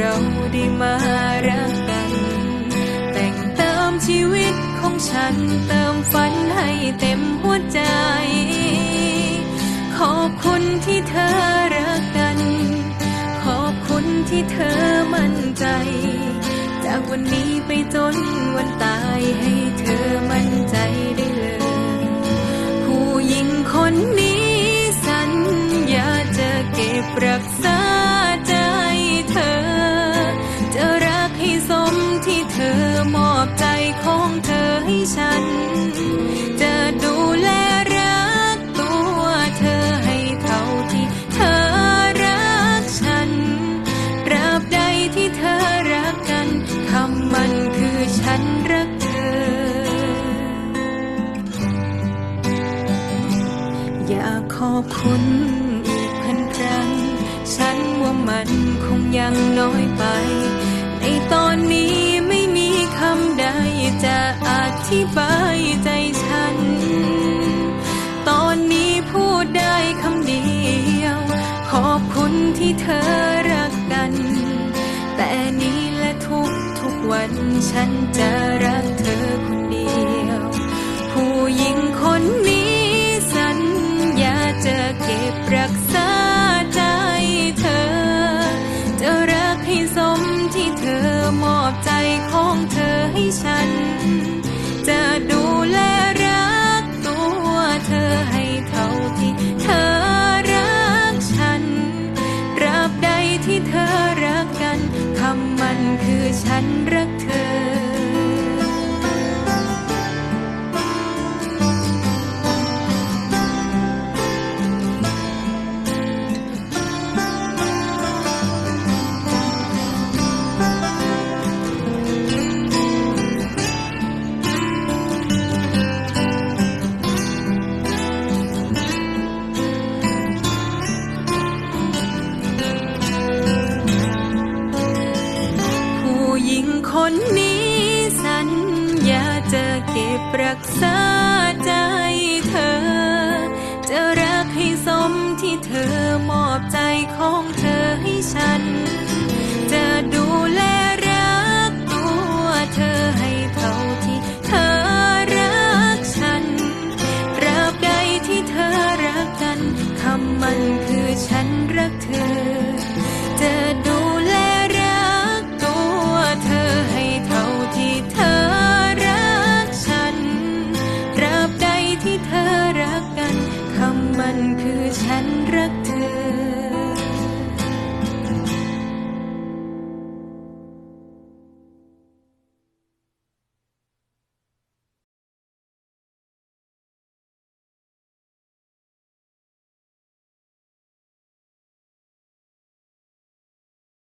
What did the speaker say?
เราได้มารักกัน แต่งเติมชีวิตของฉันเติมฝันให้เต็มหัวใจ ขอบคุณที่เธอรักกัน ขอบคุณที่เธอมั่นใจ จากวันนี้ไปจนวันตายให้เธอมั่นใจได้เลย ผู้หญิงคนนี้สัญญาจะเก็บรักษา อบคุณอีกพันครั้ง ฉันว่ามันคงยังน้อยไป ในตอนนี้ไม่มีคำใดจะอธิบายใจฉัน ตอนนี้พูดได้คำเดียว ขอบคุณที่เธอรักกัน แต่นี้และทุกทุกๆวันฉันจะรักเธอคนเดียว ผู้หญิง หญิงคนนี้สัญญาจะเก็บรักษาใจเธอ จะรักให้สมที่เธอมอบใจของเธอให้ฉัน กัน คำมันคือฉันรักเธอ